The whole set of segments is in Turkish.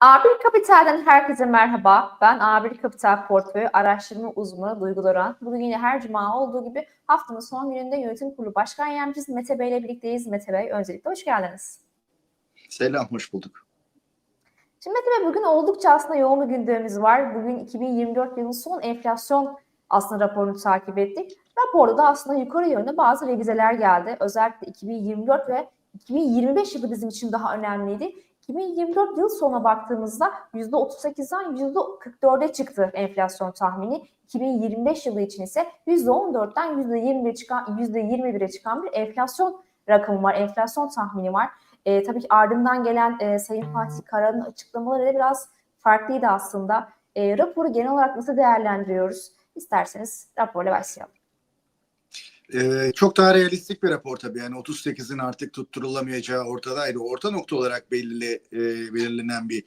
A1 Kapital'den herkese merhaba. Ben A1 Kapital Portföy Araştırma Uzmanı Duygu Doran. Bugün yine her cuma olduğu gibi haftanın son gününde yönetim kurulu başkan yardımcısı Mete Bey ile birlikteyiz. Mete Bey öncelikle hoş geldiniz. Selam, hoş bulduk. Şimdi Mete Bey bugün oldukça aslında yoğun bir gündemimiz var. Bugün 2024 yılının son enflasyon aslında raporunu takip ettik. Raporda da aslında yukarı yönde bazı revizeler geldi. Özellikle 2024 ve 2025 yılı bizim için daha önemliydi. 2024 yıl sonuna baktığımızda %38'den %44'e çıktı enflasyon tahmini. 2025 yılı için ise %14'ten %21'e çıkan, %21'e çıkan bir enflasyon rakamı var, enflasyon tahmini var. E, tabii ki ardından gelen e, Sayın Fatih Kara'nın açıklamaları da biraz farklıydı aslında. E, raporu genel olarak nasıl değerlendiriyoruz? İsterseniz raporla başlayalım. Ee, çok daha realistik bir rapor tabii. Yani 38'in artık tutturulamayacağı ortadaydı. Orta nokta olarak belirli, e, belirlenen bir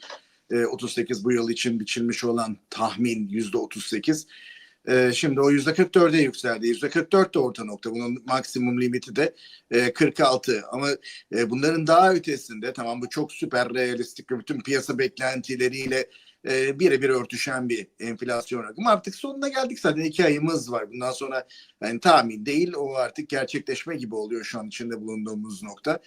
e, 38 bu yıl için biçilmiş olan tahmin yüzde 38. E, şimdi o yüzde 44'e yükseldi. Yüzde 44 de orta nokta. Bunun maksimum limiti de e, 46. Ama e, bunların daha ötesinde tamam bu çok süper realistik bütün piyasa beklentileriyle e, birebir örtüşen bir enflasyon rakamı. Artık sonuna geldik zaten iki ayımız var. Bundan sonra yani tahmin değil o artık gerçekleşme gibi oluyor şu an içinde bulunduğumuz nokta.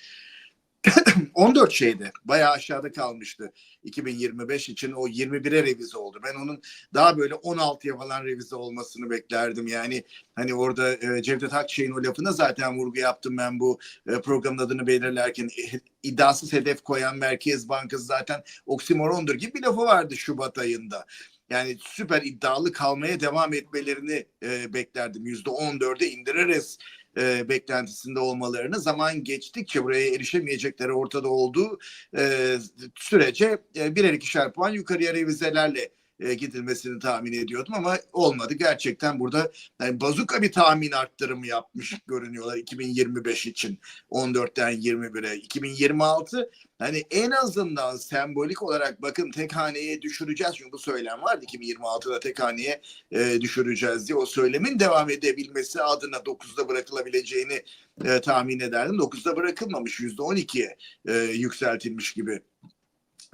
14 şeyde bayağı aşağıda kalmıştı 2025 için o 21'e revize oldu. Ben onun daha böyle 16'ya falan revize olmasını beklerdim. Yani hani orada e, Cevdet Akçay'ın o lafına zaten vurgu yaptım ben bu e, programın adını belirlerken e, iddiasız hedef koyan Merkez Bankası zaten oksimorondur gibi bir lafı vardı Şubat ayında. Yani süper iddialı kalmaya devam etmelerini e, beklerdim. %14'e indiririz e, beklentisinde olmalarını zaman geçtikçe buraya erişemeyecekleri ortada olduğu e, sürece e, birer ikişer puan yukarıya revizelerle e, gidilmesini tahmin ediyordum ama olmadı. Gerçekten burada yani bazuka bir tahmin arttırımı yapmış görünüyorlar 2025 için 14'ten 21'e. 2026 hani en azından sembolik olarak bakın tek haneye düşüreceğiz. Çünkü bu söylem vardı 2026'da tek haneye e, düşüreceğiz diye. O söylemin devam edebilmesi adına 9'da bırakılabileceğini e, tahmin ederdim. 9'da bırakılmamış %12'ye e, yükseltilmiş gibi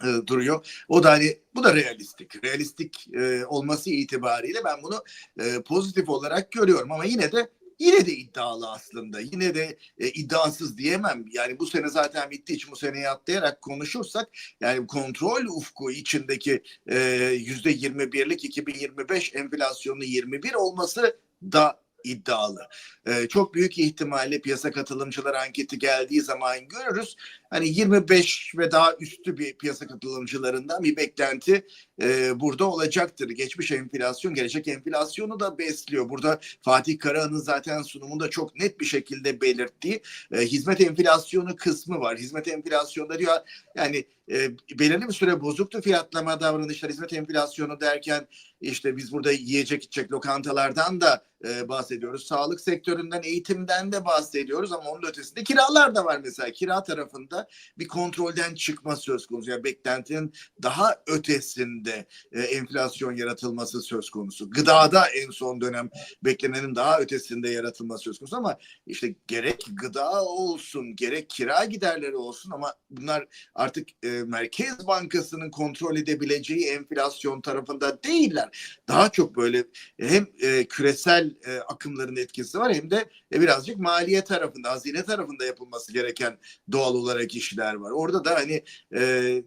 e, duruyor. O da hani bu da realistik. Realistik e, olması itibariyle ben bunu e, pozitif olarak görüyorum ama yine de yine de iddialı aslında. Yine de e, iddiasız diyemem. Yani bu sene zaten bittiği için bu seneye atlayarak konuşursak yani kontrol ufku içindeki e, yüzde 21'lik 2025 enflasyonu 21 olması da iddialı. Ee, çok büyük ihtimalle piyasa katılımcılar anketi geldiği zaman görürüz. Hani 25 ve daha üstü bir piyasa katılımcılarından bir beklenti e, burada olacaktır. Geçmiş enflasyon, gelecek enflasyonu da besliyor. Burada Fatih Karahan'ın zaten sunumunda çok net bir şekilde belirttiği e, hizmet enflasyonu kısmı var. Hizmet enflasyonda diyor yani e, belirli bir süre bozuktu fiyatlama davranışlar, hizmet enflasyonu derken işte biz burada yiyecek içecek lokantalardan da e, bahsediyoruz. Sağlık sektöründen, eğitimden de bahsediyoruz ama onun ötesinde kiralar da var mesela. Kira tarafında bir kontrolden çıkma söz konusu. Yani beklentinin daha ötesinde e, enflasyon yaratılması söz konusu. Gıdada en son dönem beklenenin daha ötesinde yaratılması söz konusu ama işte gerek gıda olsun, gerek kira giderleri olsun ama bunlar artık e, Merkez Bankası'nın kontrol edebileceği enflasyon tarafında değiller. Daha çok böyle hem e, küresel e, akımların etkisi var hem de e, birazcık maliye tarafında, hazine tarafında yapılması gereken doğal olarak işler var. Orada da hani e,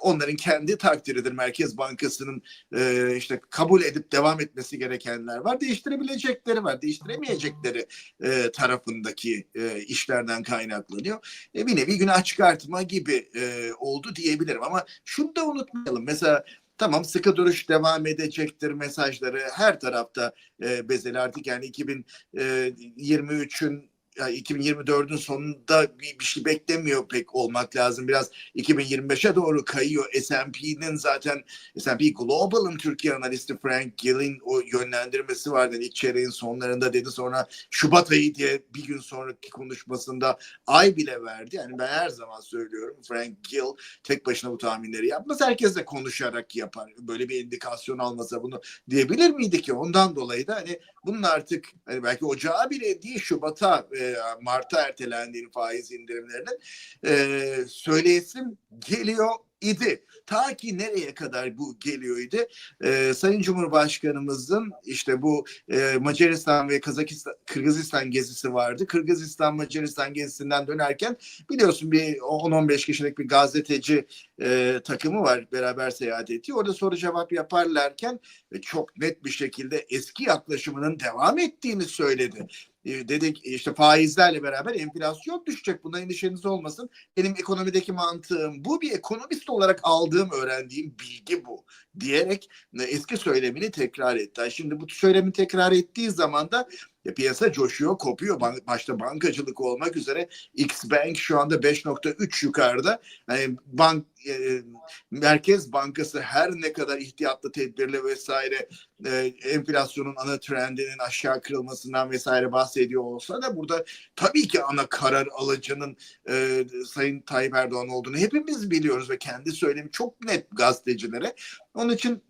onların kendi takdiridir. Merkez Bankası'nın e, işte kabul edip devam etmesi gerekenler var. Değiştirebilecekleri var. Değiştiremeyecekleri e, tarafındaki e, işlerden kaynaklanıyor. E, bir nevi günah çıkartma gibi e, oldu diyebilirim. Ama şunu da unutmayalım. Mesela tamam sıkı duruş devam edecektir mesajları her tarafta e, bezeli artık yani 2023'ün yani 2024'ün sonunda bir, bir şey beklemiyor pek olmak lazım. Biraz 2025'e doğru kayıyor. S&P'nin zaten S&P Global'ın Türkiye analisti Frank Gill'in o yönlendirmesi vardı. İlk çeyreğin sonlarında dedi. Sonra Şubat ayı diye bir gün sonraki konuşmasında ay bile verdi. Yani ben her zaman söylüyorum Frank Gill tek başına bu tahminleri yapmaz. Herkes de konuşarak yapar. Böyle bir indikasyon almasa bunu diyebilir miydi ki? Ondan dolayı da hani bunun artık hani belki ocağa bile değil Şubat'a e, Mart'a ertelendiğini faiz indirimlerinin e, söyleyesim geliyor. idi. Ta ki nereye kadar bu geliyor idi? Ee, Sayın Cumhurbaşkanımızın işte bu e, Macaristan ve Kazakistan, Kırgızistan gezisi vardı. Kırgızistan Macaristan gezisinden dönerken biliyorsun bir 10-15 kişilik bir gazeteci e, takımı var beraber seyahat ettiği. Orada soru cevap yaparlarken e, çok net bir şekilde eski yaklaşımının devam ettiğini söyledi. E, dedik işte faizlerle beraber enflasyon düşecek. Buna endişeniz olmasın. Benim ekonomideki mantığım bu. Bir ekonomist olarak aldığım, öğrendiğim bilgi bu diyerek e, eski söylemini tekrar etti. Şimdi bu söylemi tekrar ettiği zaman da e, piyasa coşuyor, kopuyor. Başta bankacılık olmak üzere X Bank şu anda 5.3 yukarıda. Yani bank e, Merkez Bankası her ne kadar ihtiyatlı tedbirle vesaire e, enflasyonun ana trendinin aşağı kırılmasından vesaire bahsediyor olsa da burada tabii ki ana karar alıcının e, Sayın Tayyip Erdoğan olduğunu hepimiz biliyoruz ve kendi söylemi çok net gazetecilere. Onun için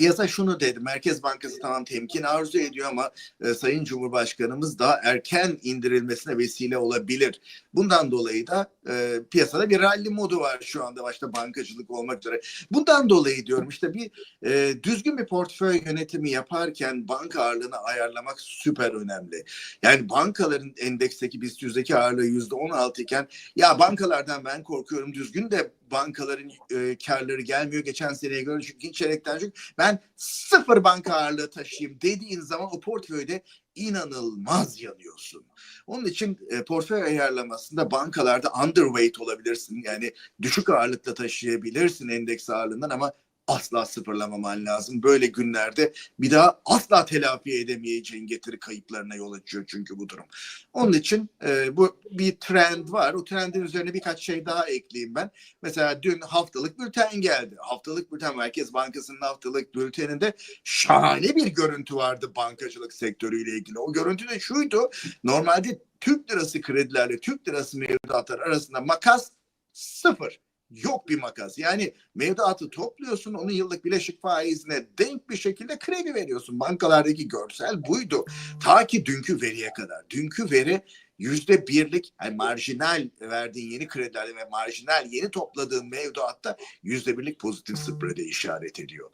Piyasa şunu dedi. Merkez Bankası tamam temkin arzu ediyor ama e, Sayın Cumhurbaşkanımız daha erken indirilmesine vesile olabilir. Bundan dolayı da e, piyasada bir rally modu var şu anda başta bankacılık olmak üzere. Bundan dolayı diyorum işte bir e, düzgün bir portföy yönetimi yaparken banka ağırlığını ayarlamak süper önemli. Yani bankaların endeksteki BIST yüzdeki ağırlığı yüzde on altı iken ya bankalardan ben korkuyorum düzgün de bankaların e, karları gelmiyor geçen seneye göre çünkü çeyrekten çünkü ben sıfır banka ağırlığı taşıyayım dediğin zaman o portföyde inanılmaz yanıyorsun. Onun için e, portföy ayarlamasında bankalarda underweight olabilirsin. Yani düşük ağırlıkla taşıyabilirsin endeks ağırlığından ama asla sıfırlamaman lazım. Böyle günlerde bir daha asla telafi edemeyeceğin getiri kayıplarına yol açıyor çünkü bu durum. Onun için e, bu bir trend var. O trendin üzerine birkaç şey daha ekleyeyim ben. Mesela dün haftalık bülten geldi. Haftalık bülten Merkez Bankası'nın haftalık bülteninde şahane bir görüntü vardı bankacılık sektörüyle ilgili. O görüntü de şuydu. Normalde Türk lirası kredilerle Türk lirası mevduatlar arasında makas sıfır. Yok bir makas. Yani mevduatı topluyorsun, onun yıllık bileşik faizine denk bir şekilde kredi veriyorsun. Bankalardaki görsel buydu. Ta ki dünkü veriye kadar. Dünkü veri yüzde birlik yani marjinal verdiğin yeni kredilerle ve marjinal yeni topladığın mevduatta yüzde birlik pozitif spread'e işaret ediyor.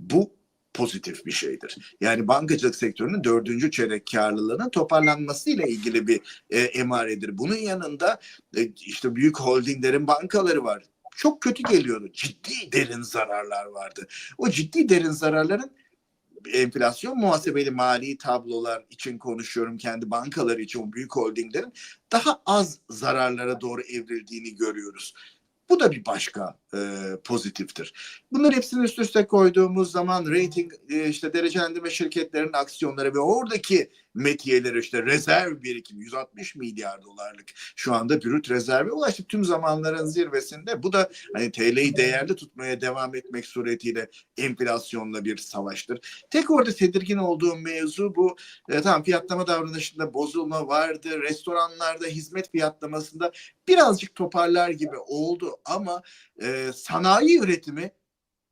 Bu pozitif bir şeydir. Yani bankacılık sektörünün dördüncü çeyrek karlılığının toparlanması ile ilgili bir e, emaredir. Bunun yanında e, işte büyük holdinglerin bankaları var. Çok kötü geliyordu. Ciddi derin zararlar vardı. O ciddi derin zararların enflasyon muhasebeli mali tablolar için konuşuyorum kendi bankaları için o büyük holdinglerin daha az zararlara doğru evrildiğini görüyoruz. Bu da bir başka e, pozitiftir. Bunların hepsini üst üste koyduğumuz zaman rating e, işte derecelendirme şirketlerinin aksiyonları ve oradaki metiyeleri işte rezerv birikim 160 milyar dolarlık şu anda brüt rezerve ulaştık tüm zamanların zirvesinde. Bu da hani TL'yi değerli tutmaya devam etmek suretiyle enflasyonla bir savaştır. Tek orada tedirgin olduğum mevzu bu. E, tamam fiyatlama davranışında bozulma vardı. Restoranlarda hizmet fiyatlamasında birazcık toparlar gibi oldu ama e, sanayi üretimi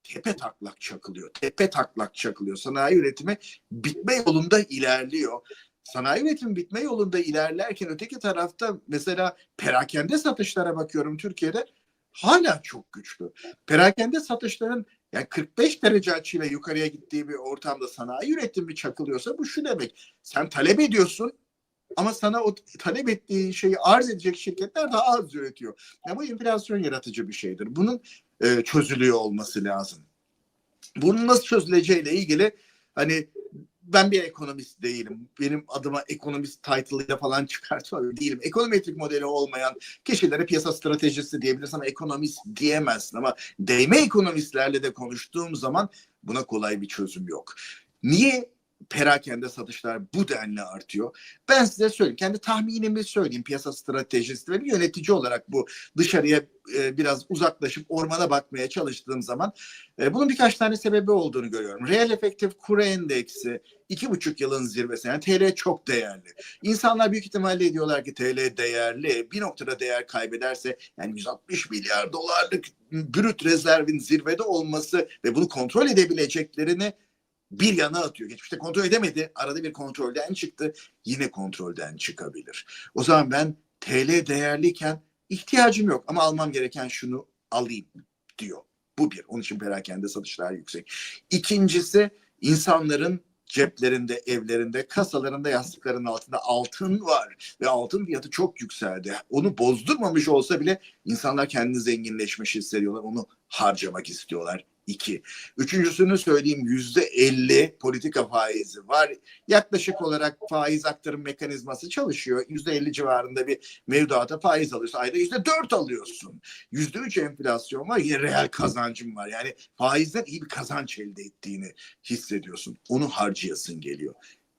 tepe taklak çakılıyor. Tepe taklak çakılıyor. Sanayi üretimi bitme yolunda ilerliyor. Sanayi üretimi bitme yolunda ilerlerken öteki tarafta mesela perakende satışlara bakıyorum Türkiye'de hala çok güçlü. Perakende satışların yani 45 derece açıyla yukarıya gittiği bir ortamda sanayi üretimi çakılıyorsa bu şu demek. Sen talep ediyorsun ama sana o talep ettiğin şeyi arz edecek şirketler daha az üretiyor. Yani bu enflasyon yaratıcı bir şeydir. Bunun e, çözülüyor olması lazım. Bunun nasıl çözüleceğiyle ilgili hani ben bir ekonomist değilim. Benim adıma ekonomist title'ıyla falan çıkartıyor değilim. Ekonometrik modeli olmayan kişilere piyasa stratejisi diyebilirsin ama ekonomist diyemezsin. Ama değme ekonomistlerle de konuştuğum zaman buna kolay bir çözüm yok. Niye perakende satışlar bu denli artıyor. Ben size söyleyeyim. Kendi tahminimi söyleyeyim. Piyasa stratejisi ve bir yönetici olarak bu dışarıya e, biraz uzaklaşıp ormana bakmaya çalıştığım zaman e, bunun birkaç tane sebebi olduğunu görüyorum. Reel efektif kuru endeksi iki buçuk yılın zirvesi. Yani TL çok değerli. İnsanlar büyük ihtimalle diyorlar ki TL değerli. Bir noktada değer kaybederse yani 160 milyar dolarlık brüt rezervin zirvede olması ve bunu kontrol edebileceklerini bir yana atıyor. Geçmişte kontrol edemedi. Arada bir kontrolden çıktı. Yine kontrolden çıkabilir. O zaman ben TL değerliyken ihtiyacım yok ama almam gereken şunu alayım. istiyor. Bu bir. Onun için perakende satışlar yüksek. İkincisi insanların ceplerinde, evlerinde, kasalarında, yastıklarının altında altın var ve altın fiyatı çok yükseldi. Onu bozdurmamış olsa bile insanlar kendini zenginleşmiş hissediyorlar. Onu harcamak istiyorlar. İki. Üçüncüsünü söyleyeyim yüzde elli politika faizi var. Yaklaşık olarak faiz aktarım mekanizması çalışıyor. Yüzde elli civarında bir mevduata faiz alıyorsun. Ayda yüzde dört alıyorsun. Yüzde üç enflasyon var. Yine reel kazancın var. Yani faizden iyi bir kazanç elde ettiğini hissediyorsun. Onu harcayasın geliyor.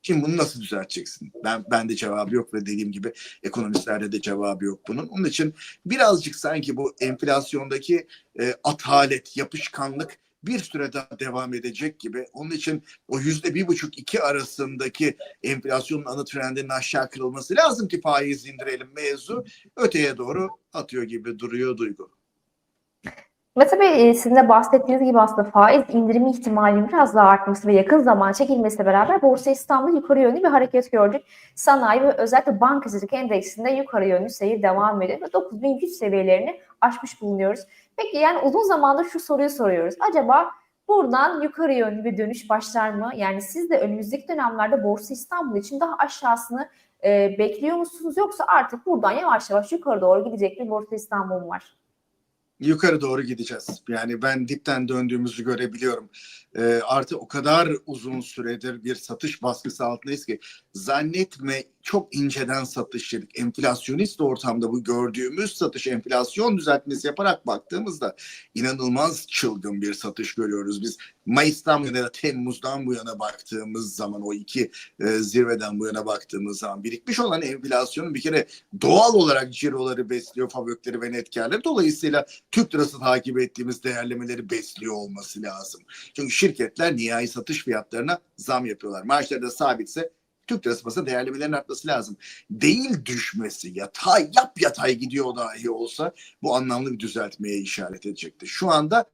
Şimdi bunu nasıl düzelteceksin? Ben bende cevabı yok ve dediğim gibi ekonomistlerde de cevabı yok bunun. Onun için birazcık sanki bu enflasyondaki e, atalet, yapışkanlık bir süre daha devam edecek gibi. Onun için o yüzde bir buçuk iki arasındaki enflasyonun anı trendinin aşağı kırılması lazım ki faiz indirelim mevzu öteye doğru atıyor gibi duruyor Duygu. Mete Bey e, sizin de bahsettiğiniz gibi aslında faiz indirimi ihtimalinin biraz daha artması ve yakın zaman çekilmesiyle beraber Borsa İstanbul yukarı yönlü bir hareket gördük. Sanayi ve özellikle bankacılık endeksinde yukarı yönlü seyir devam ediyor ve 9100 seviyelerini aşmış bulunuyoruz. Peki yani uzun zamandır şu soruyu soruyoruz. Acaba buradan yukarı yönlü bir dönüş başlar mı? Yani siz de önümüzdeki dönemlerde Borsa İstanbul için daha aşağısını e, bekliyor musunuz? Yoksa artık buradan yavaş yavaş yukarı doğru gidecek bir Borsa İstanbul var? Yukarı doğru gideceğiz. Yani ben dipten döndüğümüzü görebiliyorum. Ee, artı o kadar uzun süredir bir satış baskısı altındayız ki zannetme çok inceden satış yedik. Enflasyonist ortamda bu gördüğümüz satış enflasyon düzeltmesi yaparak baktığımızda inanılmaz çılgın bir satış görüyoruz. Biz Mayıs'tan bu yana ya da Temmuz'dan bu yana baktığımız zaman o iki e, zirveden bu yana baktığımız zaman birikmiş olan enflasyonun bir kere doğal olarak ciroları besliyor, fabökleri ve net karları. Dolayısıyla Türk lirası takip ettiğimiz değerlemeleri besliyor olması lazım. Çünkü şirketler nihai satış fiyatlarına zam yapıyorlar. Maaşları da sabitse Türk lirası basında değerlemelerin artması lazım. Değil düşmesi, yatay, yap yatay gidiyor dahi olsa bu anlamlı bir düzeltmeye işaret edecekti. Şu anda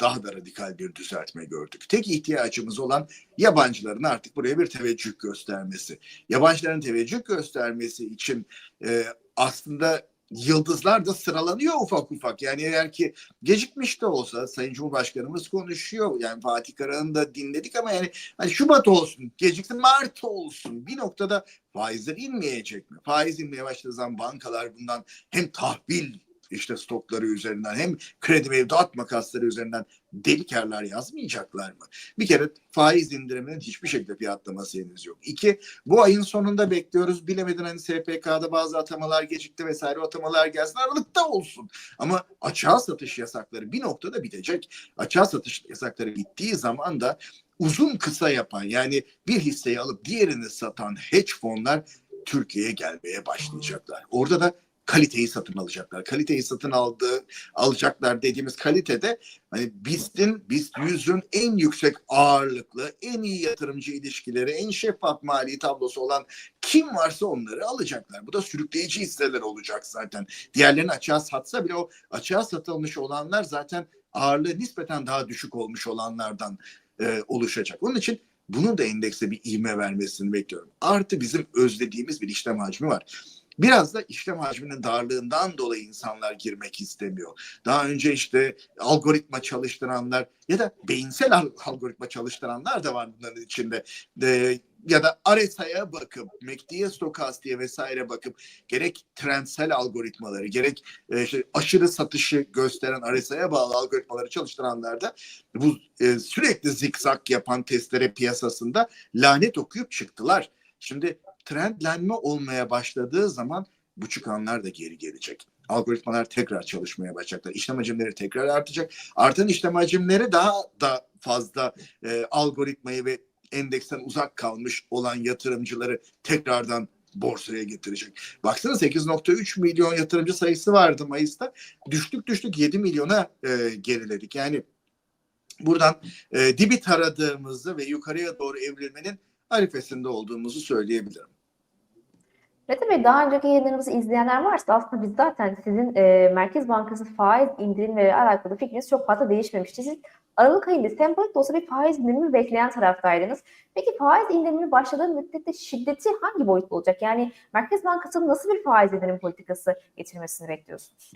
daha da radikal bir düzeltme gördük. Tek ihtiyacımız olan yabancıların artık buraya bir teveccüh göstermesi. Yabancıların teveccüh göstermesi için e, aslında yıldızlar da sıralanıyor ufak ufak. Yani eğer ki gecikmiş de olsa Sayın Cumhurbaşkanımız konuşuyor. Yani Fatih Karahan'ı da dinledik ama yani hani Şubat olsun, gecikti Mart olsun. Bir noktada faizler inmeyecek mi? Faiz inmeye başladığı zaman bankalar bundan hem tahvil işte stokları üzerinden hem kredi mevduat makasları üzerinden deli karlar yazmayacaklar mı? Bir kere faiz indiriminin hiçbir şekilde fiyatlaması henüz yok. İki, bu ayın sonunda bekliyoruz. Bilemedin hani SPK'da bazı atamalar gecikti vesaire atamalar gelsin aralıkta olsun. Ama açığa satış yasakları bir noktada bitecek. Açığa satış yasakları bittiği zaman da uzun kısa yapan yani bir hisseyi alıp diğerini satan hedge fonlar Türkiye'ye gelmeye başlayacaklar. Orada da kaliteyi satın alacaklar. Kaliteyi satın aldığı alacaklar dediğimiz kalitede hani BIST'in, BIST 100'ün en yüksek ağırlıklı, en iyi yatırımcı ilişkileri, en şeffaf mali tablosu olan kim varsa onları alacaklar. Bu da sürükleyici hisseler olacak zaten. Diğerlerini açığa satsa bile o açığa satılmış olanlar zaten ağırlığı nispeten daha düşük olmuş olanlardan e, oluşacak. Onun için bunun da endekse bir ivme vermesini bekliyorum. Artı bizim özlediğimiz bir işlem hacmi var. Biraz da işlem hacminin darlığından dolayı insanlar girmek istemiyor. Daha önce işte algoritma çalıştıranlar ya da beyinsel algoritma çalıştıranlar da var bunların içinde. De, ya da RSI'ye bakıp, MACD'ye stokastiğe vesaire bakıp gerek trendsel algoritmaları, gerek e, işte aşırı satışı gösteren RSI'ye bağlı algoritmaları çalıştıranlar da bu e, sürekli zikzak yapan testere piyasasında lanet okuyup çıktılar. Şimdi trendlenme olmaya başladığı zaman bu çıkanlar da geri gelecek. Algoritmalar tekrar çalışmaya başlayacaklar. İşlem hacimleri tekrar artacak. Artan işlem hacimleri daha da fazla e, algoritmayı ve endeksten uzak kalmış olan yatırımcıları tekrardan borsaya getirecek. Baksana 8.3 milyon yatırımcı sayısı vardı Mayıs'ta. Düştük düştük 7 milyona e, geriledik. Yani buradan e, dibi taradığımızı ve yukarıya doğru evrilmenin arifesinde olduğumuzu söyleyebilirim. Mete Bey daha önceki yayınlarımızı izleyenler varsa aslında biz zaten sizin e, Merkez Bankası faiz indirimleri alakalı fikriniz çok fazla değişmemişti. Siz Aralık ayında sembolik de olsa bir faiz indirimi bekleyen taraftaydınız. Peki faiz indirimini başladığı müddette şiddeti hangi boyutta olacak? Yani Merkez Bankası'nın nasıl bir faiz indirim politikası getirmesini bekliyorsunuz?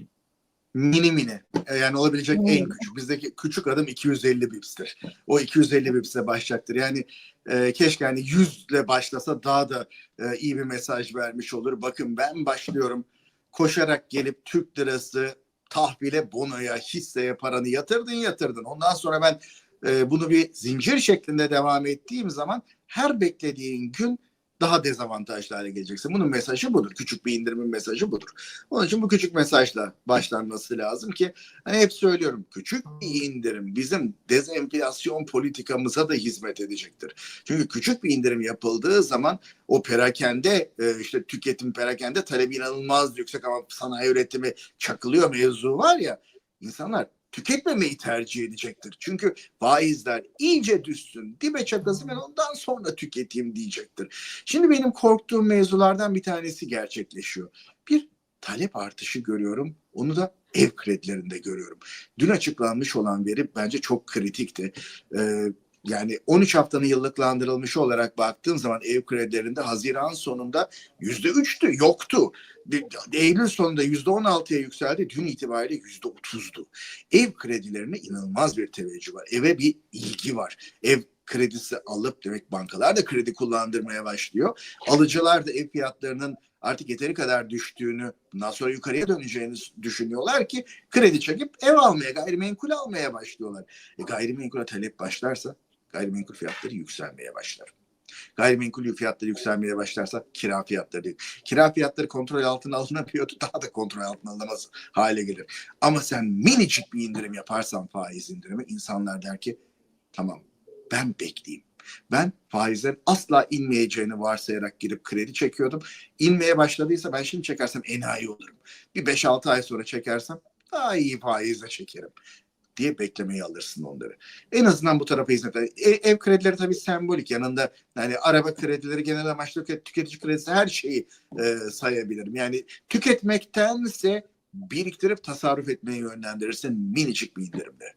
Mini mini E, yani olabilecek en küçük bizdeki küçük adım 250 bipstir. O 250 bipsle başlayacaktır. Yani e, keşke hani 100 ile başlasa daha da e, iyi bir mesaj vermiş olur. Bakın ben başlıyorum koşarak gelip Türk lirası tahvile, bonoya, hisseye paranı yatırdın yatırdın. Ondan sonra ben e, bunu bir zincir şeklinde devam ettiğim zaman her beklediğin gün daha dezavantajlı hale geleceksin. Bunun mesajı budur. Küçük bir indirimin mesajı budur. Onun için bu küçük mesajla başlanması lazım ki hani hep söylüyorum küçük bir indirim bizim dezenflasyon politikamıza da hizmet edecektir. Çünkü küçük bir indirim yapıldığı zaman o perakende e, işte tüketim perakende talebi inanılmaz yüksek ama sanayi üretimi çakılıyor mevzu var ya insanlar tüketmemeyi tercih edecektir. Çünkü faizler iyice düşsün, dibe çakılsın ben ondan sonra tüketeyim diyecektir. Şimdi benim korktuğum mevzulardan bir tanesi gerçekleşiyor. Bir talep artışı görüyorum. Onu da ev kredilerinde görüyorum. Dün açıklanmış olan veri bence çok kritikti. Ee, yani 13 haftanın yıllıklandırılmış olarak baktığım zaman ev kredilerinde Haziran sonunda yüzde üçtü, yoktu. Eylül sonunda yüzde on altıya yükseldi. Dün itibariyle yüzde otuzdu. Ev kredilerine inanılmaz bir teveccüh var. Eve bir ilgi var. Ev kredisi alıp demek bankalar da kredi kullandırmaya başlıyor. Alıcılar da ev fiyatlarının artık yeteri kadar düştüğünü, bundan sonra yukarıya döneceğini düşünüyorlar ki kredi çekip ev almaya, gayrimenkul almaya başlıyorlar. E, gayrimenkule talep başlarsa gayrimenkul fiyatları yükselmeye başlar. Gayrimenkul fiyatları yükselmeye başlarsa kira fiyatları, kira fiyatları kontrol altına alınabiliyordu daha da kontrol altına alınamaz hale gelir. Ama sen minicik bir indirim yaparsan faiz indirimi insanlar der ki tamam ben bekleyeyim. Ben faizlerin asla inmeyeceğini varsayarak girip kredi çekiyordum. İnmeye başladıysa ben şimdi çekersem enayi olurum. Bir 5-6 ay sonra çekersem daha iyi faizle çekerim diye beklemeyi alırsın onları. En azından bu tarafa hizmet eder. E, ev kredileri tabii sembolik. Yanında yani araba kredileri, genel amaçlı tüket- tüketici kredisi her şeyi e, sayabilirim. Yani tüketmektense biriktirip tasarruf etmeye yönlendirirsin minicik bir indirimle.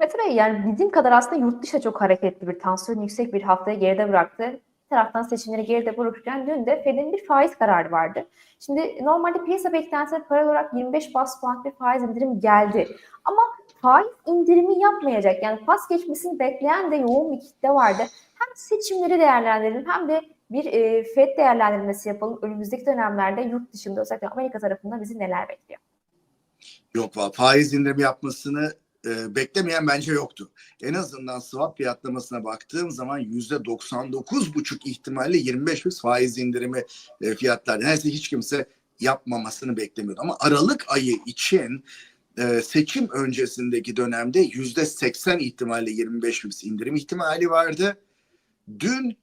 Mete yani bildiğim kadar aslında yurt dışı çok hareketli bir tansiyon yüksek bir haftayı geride bıraktı. Taraftan seçimleri geride bırakırken dün de Fed'in bir faiz kararı vardı. Şimdi normalde piyasa beklentisine paralel olarak 25 bas puan bir faiz indirim geldi. Ama faiz indirimi yapmayacak yani pas geçmesini bekleyen de yoğun bir kitle vardı. Hem seçimleri değerlendirelim hem de bir e, Fed değerlendirmesi yapalım. Önümüzdeki dönemlerde yurt dışında özellikle Amerika tarafında bizi neler bekliyor? Yok faiz indirimi yapmasını e, beklemeyen bence yoktu. En azından swap fiyatlamasına baktığım zaman yüzde 99,5 ihtimalle 25 biz faiz indirimi e, fiyatlar. Neredeyse hiç kimse yapmamasını beklemiyordu. Ama Aralık ayı için e, seçim öncesindeki dönemde yüzde 80 ihtimalle 25 biz indirim ihtimali vardı. Dün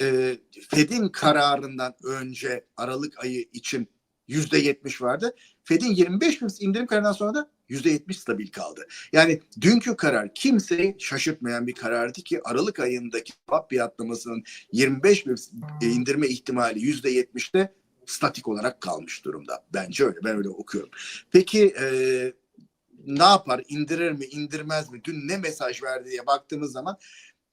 e, Fed'in kararından önce Aralık ayı için yüzde 70 vardı. Fed'in 25 bips indirim kararından sonra da %70 stabil kaldı. Yani dünkü karar kimseyi şaşırtmayan bir karardı ki Aralık ayındaki swap fiyatlamasının 25 bips indirme ihtimali %70'te statik olarak kalmış durumda. Bence öyle. Ben öyle okuyorum. Peki e, ne yapar? İndirir mi? indirmez mi? Dün ne mesaj verdi diye baktığımız zaman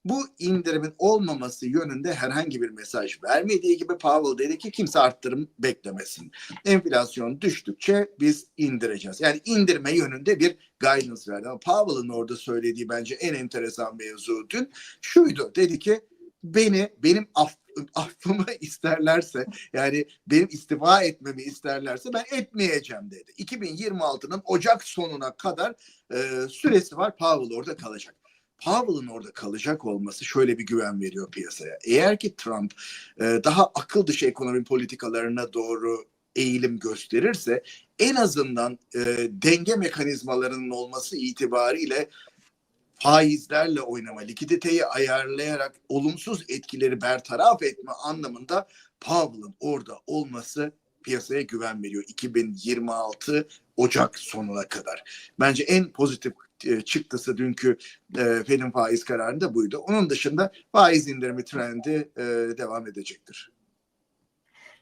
bu indirimin olmaması yönünde herhangi bir mesaj vermediği gibi Powell dedi ki kimse arttırım beklemesin. Enflasyon düştükçe biz indireceğiz. Yani indirme yönünde bir guidance verdi. Ama Powell'ın orada söylediği bence en enteresan mevzu dün şuydu. Dedi ki beni benim aff, affımı isterlerse yani benim istifa etmemi isterlerse ben etmeyeceğim dedi. 2026'nın Ocak sonuna kadar e, süresi var. Powell orada kalacak. Powell'ın orada kalacak olması şöyle bir güven veriyor piyasaya. Eğer ki Trump e, daha akıl dışı ekonomi politikalarına doğru eğilim gösterirse en azından e, denge mekanizmalarının olması itibariyle faizlerle oynama, likiditeyi ayarlayarak olumsuz etkileri bertaraf etme anlamında Powell'ın orada olması piyasaya güven veriyor 2026 Ocak sonuna kadar. Bence en pozitif çıktısı dünkü e, Fed'in faiz kararında buydu. Onun dışında faiz indirimi trendi e, devam edecektir.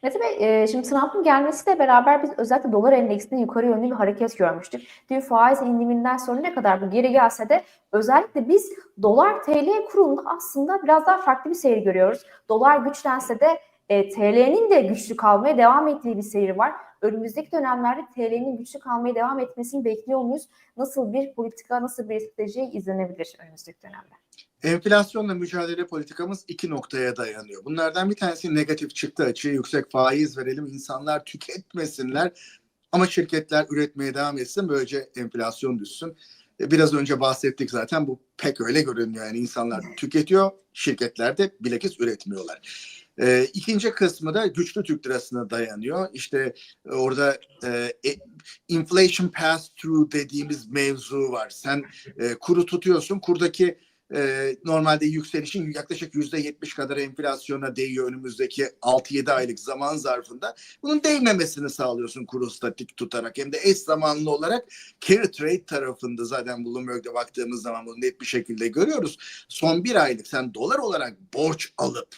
Mete Bey, e, şimdi Trump'ın gelmesiyle beraber biz özellikle dolar endeksinde yukarı yönlü bir hareket görmüştük. Dün faiz indiriminden sonra ne kadar bu geri gelse de özellikle biz dolar TL kurunda aslında biraz daha farklı bir seyir görüyoruz. Dolar güçlense de E, TL'nin de güçlü kalmaya devam ettiği bir seyri var. Önümüzdeki dönemlerde TL'nin güçlü kalmaya devam etmesini bekliyor muyuz? Nasıl bir politika, nasıl bir strateji izlenebilir önümüzdeki dönemde? Enflasyonla mücadele politikamız iki noktaya dayanıyor. Bunlardan bir tanesi negatif çıktı açığı, yüksek faiz verelim, insanlar tüketmesinler ama şirketler üretmeye devam etsin, böylece enflasyon düşsün. E, Biraz önce bahsettik zaten bu pek öyle görünüyor. Yani insanlar tüketiyor, şirketler de bilakis üretmiyorlar. E, ikinci kısmı da güçlü Türk lirasına dayanıyor. İşte orada e, e, inflation pass through dediğimiz mevzu var. Sen e, kuru tutuyorsun, kurdaki e, normalde yükselişin yaklaşık yüzde yetmiş kadar enflasyona değiyor önümüzdeki 6-7 aylık zaman zarfında. Bunun değmemesini sağlıyorsun kuru statik tutarak. Hem de eş zamanlı olarak carry trade tarafında zaten Bloomberg'de baktığımız zaman bunu net bir şekilde görüyoruz. Son bir aylık sen dolar olarak borç alıp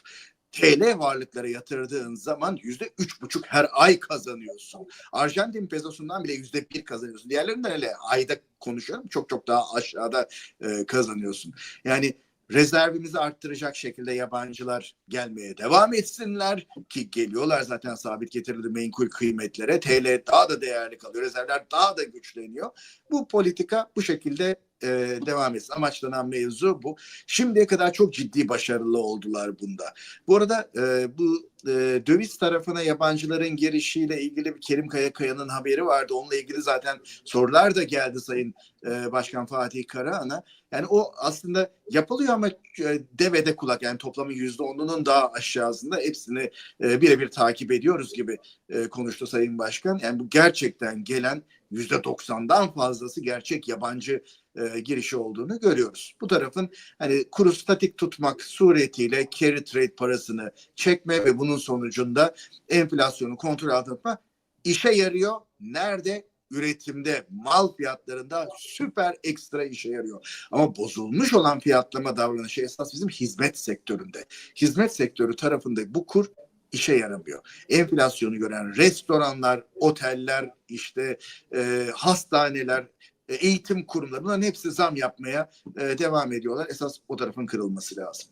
TL varlıklara yatırdığın zaman yüzde üç buçuk her ay kazanıyorsun. Arjantin pezosundan bile yüzde bir kazanıyorsun. Diğerlerinden hele ayda konuşuyorum çok çok daha aşağıda e, kazanıyorsun. Yani rezervimizi arttıracak şekilde yabancılar gelmeye devam etsinler ki geliyorlar zaten sabit getirili menkul kıymetlere. TL daha da değerli kalıyor. Rezervler daha da güçleniyor. Bu politika bu şekilde e, devam etsin. Amaçlanan mevzu bu. Şimdiye kadar çok ciddi başarılı oldular bunda. Bu arada e, bu e, döviz tarafına yabancıların girişiyle ilgili bir Kerim Kayakaya'nın haberi vardı. Onunla ilgili zaten sorular da geldi Sayın e, Başkan Fatih Karahan'a. Yani o aslında yapılıyor ama e, devede kulak yani toplamın yüzde onunun daha aşağısında hepsini e, birebir takip ediyoruz gibi e, konuştu Sayın Başkan. Yani bu gerçekten gelen yüzde doksandan fazlası gerçek yabancı e, girişi olduğunu görüyoruz. Bu tarafın hani kuru statik tutmak suretiyle carry trade parasını çekme ve bunun sonucunda enflasyonu kontrol altına işe yarıyor. Nerede? Üretimde, mal fiyatlarında süper ekstra işe yarıyor. Ama bozulmuş olan fiyatlama davranışı esas bizim hizmet sektöründe. Hizmet sektörü tarafında bu kur işe yaramıyor. Enflasyonu gören restoranlar, oteller, işte e, hastaneler, e, eğitim kurumları bunların hepsi zam yapmaya e, devam ediyorlar. Esas o tarafın kırılması lazım.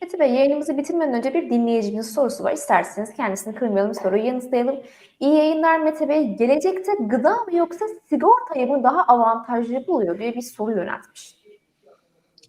Fethi Bey yayınımızı bitirmeden önce bir dinleyicimizin sorusu var. İsterseniz kendisini kırmayalım soruyu yanıtlayalım. İyi yayınlar Mete Bey. Gelecekte gıda mı yoksa sigortayı mı daha avantajlı buluyor diye bir soru yöneltmiş.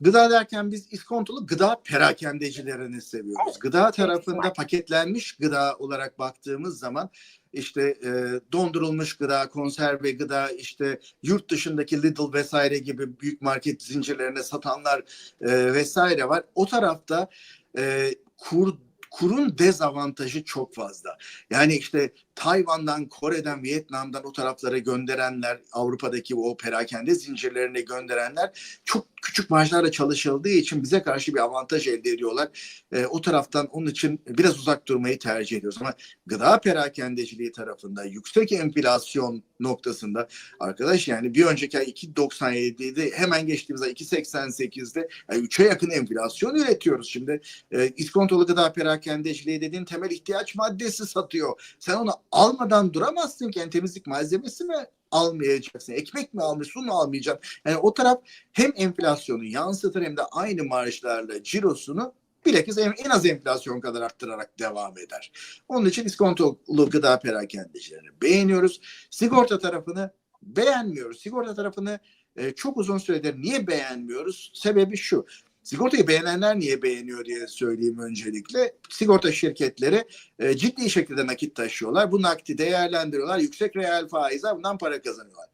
Gıda derken biz iskontolu gıda perakendecilerini seviyoruz. Evet, gıda tarafında paketlenmiş gıda olarak baktığımız zaman işte e, dondurulmuş gıda, konserve gıda, işte yurt dışındaki Lidl vesaire gibi büyük market zincirlerine satanlar e, vesaire var. O tarafta e, kur kurun dezavantajı çok fazla. Yani işte Tayvan'dan, Kore'den, Vietnam'dan o taraflara gönderenler, Avrupa'daki o perakende zincirlerine gönderenler çok küçük marjlarla çalışıldığı için bize karşı bir avantaj elde ediyorlar. E, o taraftan onun için biraz uzak durmayı tercih ediyoruz. Ama gıda perakendeciliği tarafında yüksek enflasyon noktasında arkadaş yani bir önceki ay 2.97'de hemen geçtiğimiz ay 2.88'de yani 3'e yakın enflasyon üretiyoruz. Şimdi e, iskontolu gıda perakendeciliği dediğin temel ihtiyaç maddesi satıyor. Sen onu almadan duramazsın ki yani temizlik malzemesi mi almayacaksın? Ekmek mi almış, su mu almayacaksın? Yani o taraf hem enflasyonu yansıtır hem de aynı marjlarla cirosunu bilakis en az enflasyon kadar arttırarak devam eder. Onun için iskontolu gıda perakendecilerini beğeniyoruz. Sigorta tarafını beğenmiyoruz. Sigorta tarafını e, çok uzun süredir niye beğenmiyoruz? Sebebi şu. Sigortayı beğenenler niye beğeniyor diye söyleyeyim öncelikle. Sigorta şirketleri e, ciddi şekilde nakit taşıyorlar. Bu nakiti değerlendiriyorlar. Yüksek reel faizler bundan para kazanıyorlar.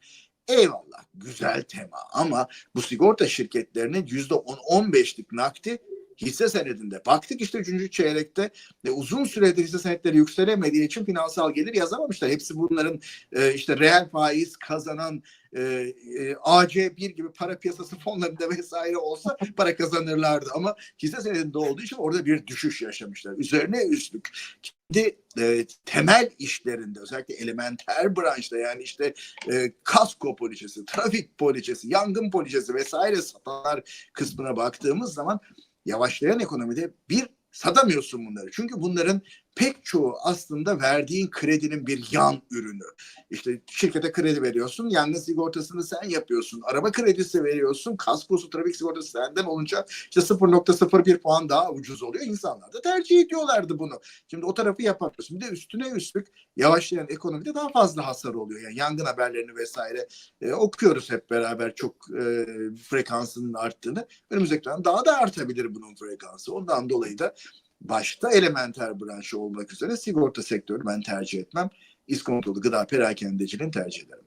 Eyvallah güzel tema ama bu sigorta şirketlerinin yüzde 10-15'lik nakti hisse senedinde. Baktık işte üçüncü çeyrekte e, uzun süredir hisse senetleri yükselemediği için finansal gelir yazamamışlar. Hepsi bunların e, işte reel faiz kazanan e, e, AC1 gibi para piyasası fonlarında vesaire olsa para kazanırlardı. Ama hisse senedinde olduğu için orada bir düşüş yaşamışlar. Üzerine üstlük kendi e, temel işlerinde özellikle elementer branşta yani işte e, kasko poliçesi, trafik poliçesi, yangın poliçesi vesaire satanlar kısmına baktığımız zaman yavaşlayan ekonomide bir satamıyorsun bunları. Çünkü bunların pek çoğu aslında verdiğin kredinin bir yan ürünü. İşte şirkete kredi veriyorsun, yangın sigortasını sen yapıyorsun. Araba kredisi veriyorsun, kaskosu trafik sigortası senden olunca işte 0.01 puan daha ucuz oluyor. İnsanlar da tercih ediyorlardı bunu. Şimdi o tarafı yapamıyorsun. Bir de üstüne üstlük yavaşlayan ekonomide daha fazla hasar oluyor. Yani yangın haberlerini vesaire e, okuyoruz hep beraber çok e, frekansının arttığını. Önümüzdeki dönem daha da artabilir bunun frekansı. Ondan dolayı da başta elementer branşı olmak üzere sigorta sektörü ben tercih etmem. İskontolu gıda perakendeciliğini tercih ederim.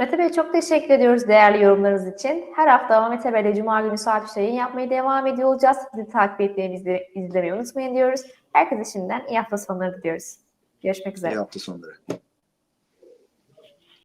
Mete Bey çok teşekkür ediyoruz değerli yorumlarınız için. Her hafta Mete Bey'le Cuma günü saat 3'te yayın yapmaya devam ediyor olacağız. Bizi takip etmeyi, izlemeyi unutmayın diyoruz. Herkese şimdiden iyi hafta sonları diliyoruz. Görüşmek üzere. İyi hafta sonları.